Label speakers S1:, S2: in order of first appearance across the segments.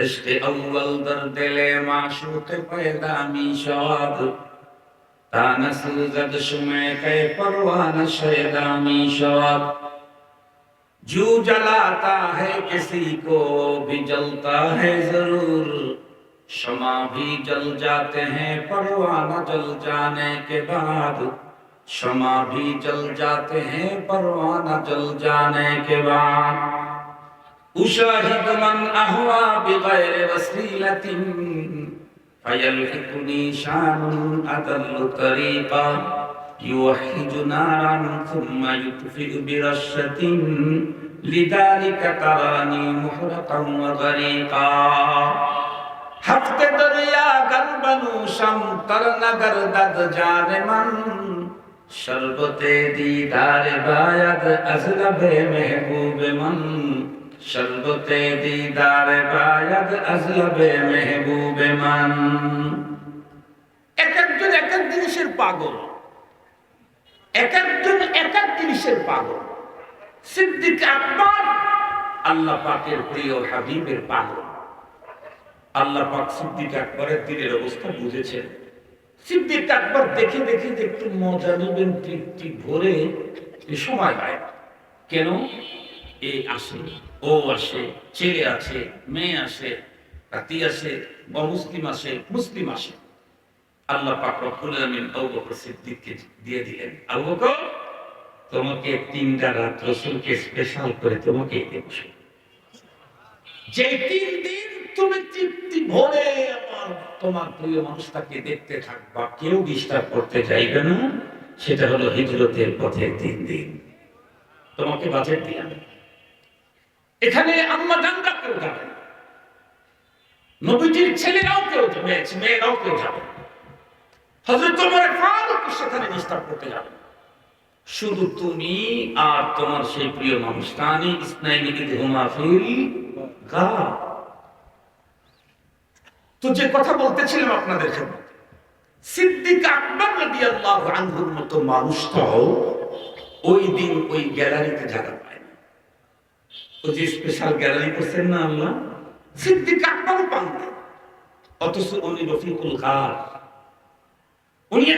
S1: इश्क अव्वल दर दिले माशूक पैदा मीशाद। तानस जद शुमे के परवान शैदा मीशाद। जू जलाता है किसी को, भी जलता है ज़रूर। शमा भी जल जाते हैं परवाना जल जाने के बाद। शमा भी जल जाते हैं परवाना जल जाने के बाद। أشاهد من أهوى بغير وسيلة، فيلحقني شان أدل طريقا، يوحد نارا ثم يطفئ برشة، لذلك تراني محرقا وغريقا. ہفتے دریا گر بنوشم تر نگر دد جان من. شربت دیدار باید، از لب محبوب من. শরবতে দিদার বায়াদ আজলবে মেহবুবে মান। এক একজন এক এক জিনিসের পাগল। এক একজন এক এক জিনিসের পাগল। সিদ্দিক আকবর আল্লাহ পাকের প্রিয় হাবিবের পাগল। আল্লাহ পাক সিদ্দিক আকবরের দিনের অবস্থা বুঝেছেন। সিদ্দিক আকবর দেখে দেখে যে একটু মজা নেবেন, তৃপ্তি ভরে সময় না। কেন? এ আসে ও আসে, ছেলে আছে মেয়ে আসে রাতি আসে অমুসলিম আসে, মুসলিম আসে। আল্লাহ পাক রব্বুল আলামিন আবু বকর সিদ্দিককে দিয়ে দিলেন। আবু বকর, তোমাকে তিনটা রাত রসুলকে স্পেশাল করে তোমাকে দেব যে তিন দিন তুমি তৃপ্তি ভরে আমার তোমার প্রিয় মানুষটাকে দেখতে থাকবা, কেউ ডিস্টার্ব করতে চাইবে না। সেটা হলো হিজরতের পথে তিন দিন। তোমাকে বাজেট দিয়ে আমি এখানে আম্মা জানরা কেউ যাবে নবীজির ছেলেরাও কেউ যাবে মেয়েরাও কেউ যাবে হজরত তোমার ফারুক সেখানে ডিস্টার্ব করতে যাবে। শুধু তুমি আর তোমার সেই প্রিয় মানুষটানি গা। তো যে কথা বলতেছিলাম আপনাদের সামনে সিদ্দিক আকবর রাদিয়াল্লাহু আনহুর মতো মানুষটাও ওই দিন ওই গ্যালারিতে ওই যে স্পেশাল গ্যালারি করছেন না সিদ্দিক আকবর অথচ উনি রফিকুল উনি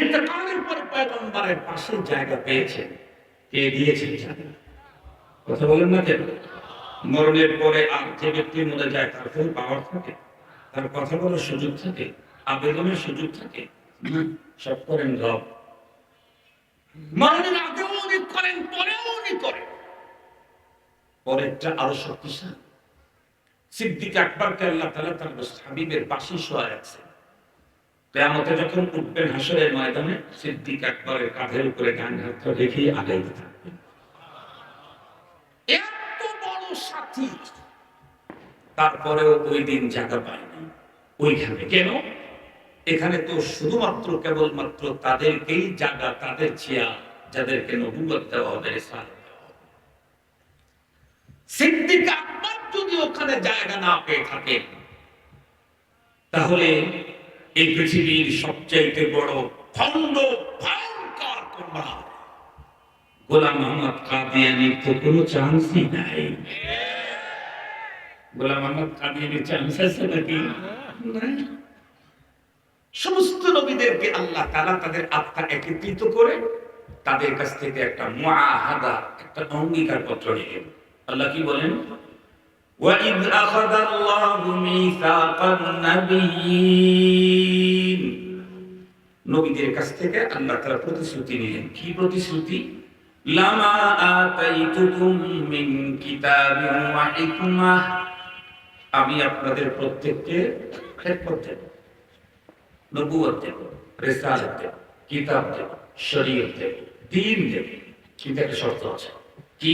S1: পরে পয়গম্বরের পাশে জায়গা পেয়েছেন। দিয়েছেন কথা বলেন না কেন? মরণের পরে আর যে ব্যক্তির মধ্যে যায় তার ফের পাওয়ার থাকে। তার কথা বলার সুযোগ থাকে। আবেদনের সুযোগ থাকে। সব করেন রব। মরণের আগেও উনি করেন, পরেও উনি করেন। পরেরটা আরও শক্তিশালী। সিদ্দিক আকবরকে আল্লাহ তালা তার হাবিবের পাশে শোয়া আছে। কেয়ামতে যখন উঠবেন হাসরের ময়দানে, সিদ্দিক আকবরের কাঁধের উপরে গান হাত রেখে আগাইতে থাকবেন এত বড় সাথী! তারপরেও ওই দিন জায়গা পায়নি ওইখানে কেন? এখানে তো শুধুমাত্র কেবলমাত্র তাদেরকেই জায়গা, তাদের চেয়া যাদেরকে নবুবত দেওয়া হবে রিসালাত। দেওয়া হবে। সিদ্দিক আকবর যদি ওখানে জায়গা না পেয়ে থাকে, তাহলে এই পৃথিবীর বড় খন্ড ভয়ঙ্কর গোলাম মোহাম্মদ তো কোনো নাই। গোলাম মোহাম্মদ চান্স আছে নাকি? সমস্ত নবীদেরকে আল্লাহ তারা তাদের আত্মা একত্রিত করে তাদের কাছ থেকে একটা মুআহাদা, একটা অঙ্গীকার পত্র নিলেন আল্লাহ কি বলেন وَإِذْ أَخَذَ اللَّهُ مِيثَاقَ النَّبِيِّينَ নবীদের কাছ থেকে আল্লাহ তাআলা প্রতিশ্রুতি নিলেন কি প্রতিশ্রুতি লামা আতাইতুকুম মিন কিতাবিন ওয়া হিকমাহ আমি আপনাদের প্রত্যেককে খেদমত দেব নবুয়ত দেব রিসালাত দেব কিতাব দেব শরীয়ত দেব দ্বীন দেব কিন্তু একটা শর্ত আছে কি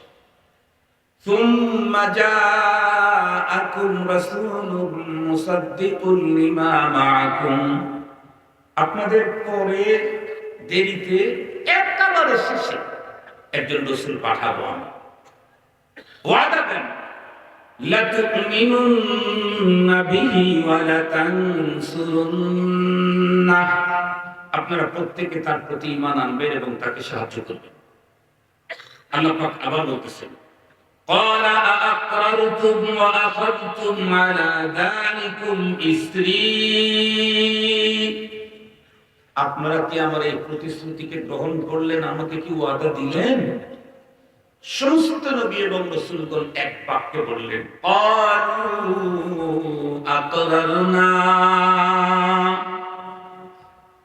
S1: ثم جاءكم رسول مصدق لما معكم আপনাদের পরে দেরিতে একেবারে শেষে একজন রসুল পাঠাবো আমি ওয়াদা দেন لتؤمنن به ولتنصرنه আপনারা প্রত্যেকে তার প্রতি ঈমান আনবেন এবং তাকে সাহায্য করবেন আল্লাহ পাক আবার বলতেছেন قال أأقررتم وأخذتم على ذلكم إسري আপনারা কি আমার এই প্রতিশ্রুতিকে গ্রহণ করলেন আমাকে কি ওয়াদা দিলেন সমস্ত নবী এবং রসুলগণ এক বাক্যে বললেন আতরারনা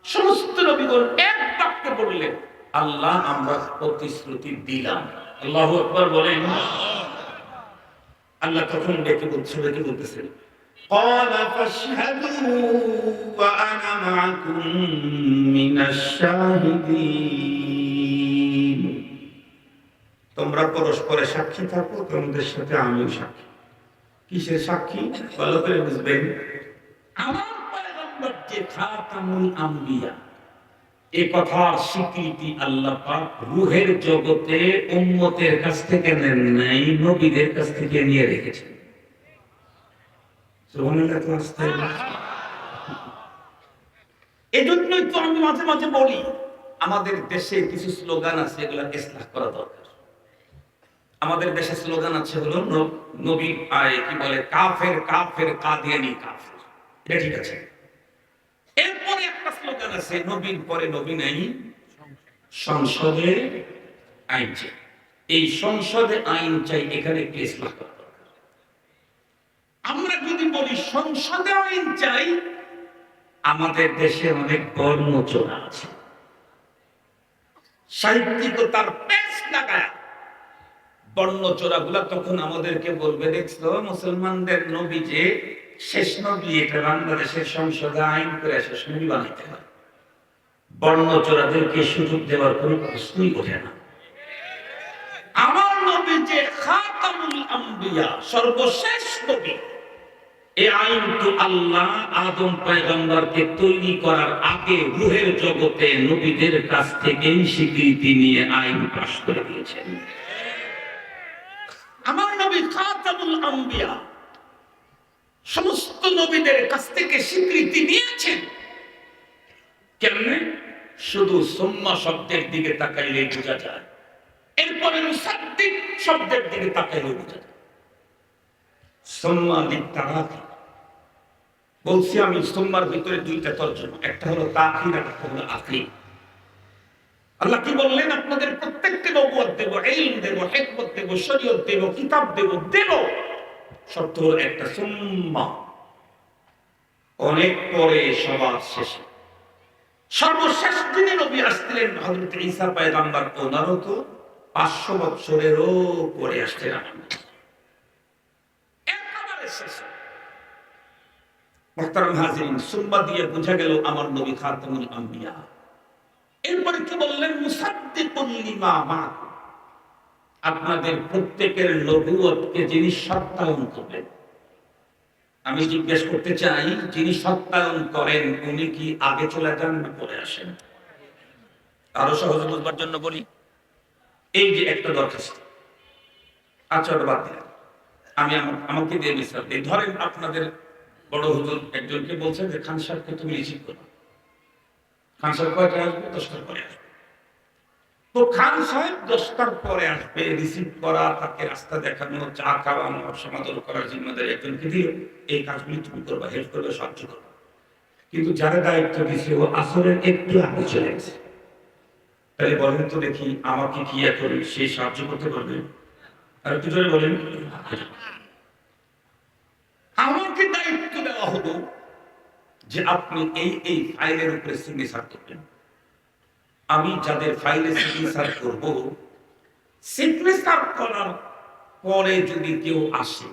S1: সমস্ত নবীগণ এক বাক্যে বললেন আল্লাহ আমরা প্রতিশ্রুতি দিলাম আল্লাহ একবার বলেন আল্লাহ তখন ডেকে বলছে ডেকে বলতেছেন قال فاشهدوا وأنا معكم من الشاهدين তোমরা পরস্পরে সাক্ষী থাকো তোমাদের সাথে আমিও সাক্ষী কিসের সাক্ষী ভালো করে বুঝবেন আমার পয়গম্বর যে খাতামুল আম্বিয়া স্বীকৃতি আল্লাহ রুহের জগতে কাছ থেকে নেন নাই, নবীদের কাছ থেকে নিয়ে রেখেছেন। এজন্যই তো আমি মাঝে মাঝে বলি, আমাদের দেশে কিছু স্লোগান আছে, এগুলো করা দরকার। আমাদের দেশে স্লোগান আছে হলো নবী আয়, কি বলে, কাফের কাফের কাদিয়ানি কাফের। এটা ঠিক আছে। এরপরে আছে নবীর পরে নবী নেই, সংসদে আইন চাই। এই সংসদে আইন চাই, এখানে ইসলাম আমরা যদি বলি সংসদে আইন চাই, আমাদের দেশে অনেক কর্মচোরা আছে। সাহিত্যিক তার পেশ লাগায়। বর্ণচোরা গুলা তখন আমাদেরকে বলবে, দেখছ, মুসলমানদের নবী যে শেষ নবী, এটা বাংলাদেশের সংসদে আইন করে শেষ নবী বানাইতে হয়। বর্ণচোরাদেরকে সুযোগ দেওয়ার কোনো প্রশ্নই ওঠে না। আমার নবী যে খাতামুল আম্বিয়া, সর্বশেষ নবী তো আল্লাহ আদম পয়গম্বরকে তৈরি করার আগে রুহের জগতে নবীদের কাছ স্বীকৃতি নিয়ে আইন পাশ করে দিয়েছেন। আমার নবী খাতামুল আম্বিয়া সমস্ত নবীদের কাছ থেকে স্বীকৃতি নিয়েছেন। কেমনে? শুধু সোম্মা শব্দের দিকে তাকাইলে বোঝা যায়। এরপরে মুসাদ্দিক শব্দের দিকে তাকাইলে বোঝা যায়। বলছি আমি ভিতরে দুইটা একটা হলো তাকির একটা হলো আল্লাহ কি বললেন? আপনাদের প্রত্যেককে নবুয়ত দেব, ইলম দেব, হিকমত দেব, শরীয়ত দেব, কিতাব দেব দেব। শর্ত হলো একটা সুম্মা। অনেক পরে সবার শেষে। সর্বশেষ দিনে নবী আসছিলেন হযরত ঈসা পয়গম্বর ওনারও তো পাঁচশো বছরেরও পরে আসছেন বোঝা গেল আমার নবী এরপরে কি বললেন। আপনাদের প্রত্যেকের নবুয়তকে যিনি সত্যায়ন করবেন আমি জিজ্ঞেস করতে চাই, যিনি সত্যায়ন করেন, উনি কি আগে চলে যান না পরে আসেন? আরও সহজে বুঝবার জন্য বলি, এই যে একটা দরখাস্ত আচ্ছা বাদ দিলাম। আমি আমাকে দিয়ে মিশ্র দিই ধরেন আপনাদের বড় হুজুর একজনকে বলছেন যে, খান সাহেবকে তুমি রিসিভ করো। খান সাহেব কয়টা আসবে? দশটার পরে আসবে। তো খান সাহেব দশটার পরে আসবে রিসিভ করা, তাকে রাস্তা দেখানো, চা খাওয়ানো সমাদর করার জিম্মাদারি একজনকে দিও এই কাজগুলি তুমি করবা, হেল্প করবে, সাহায্য করবে। কিন্তু যারা দায়িত্ব দিছে, ও আসরের একটু আগে চলে গেছে। তাহলে বলেন তো দেখি, আমাকে কি এখন সে সাহায্য করতে পারবে? আর একটু জোরে বলেন। আমাকে দায়িত্ব দেওয়া হলো যে আপনি এই এই ফাইলের উপরে সিগনেচার করবেন। আমি যাদের ফাইলে সিগনেচার করব সিগনেচার করার পরে যদি কেউ আসে,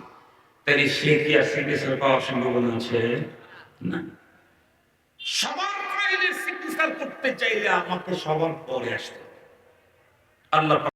S1: তাহলে সে কি আর সিগনেচার পাওয়ার সম্ভাবনা আছে? না। সবার ফাইলে সিগনেচার করতে চাইলে আমাকে সবার পরে আসতে আল্লাহ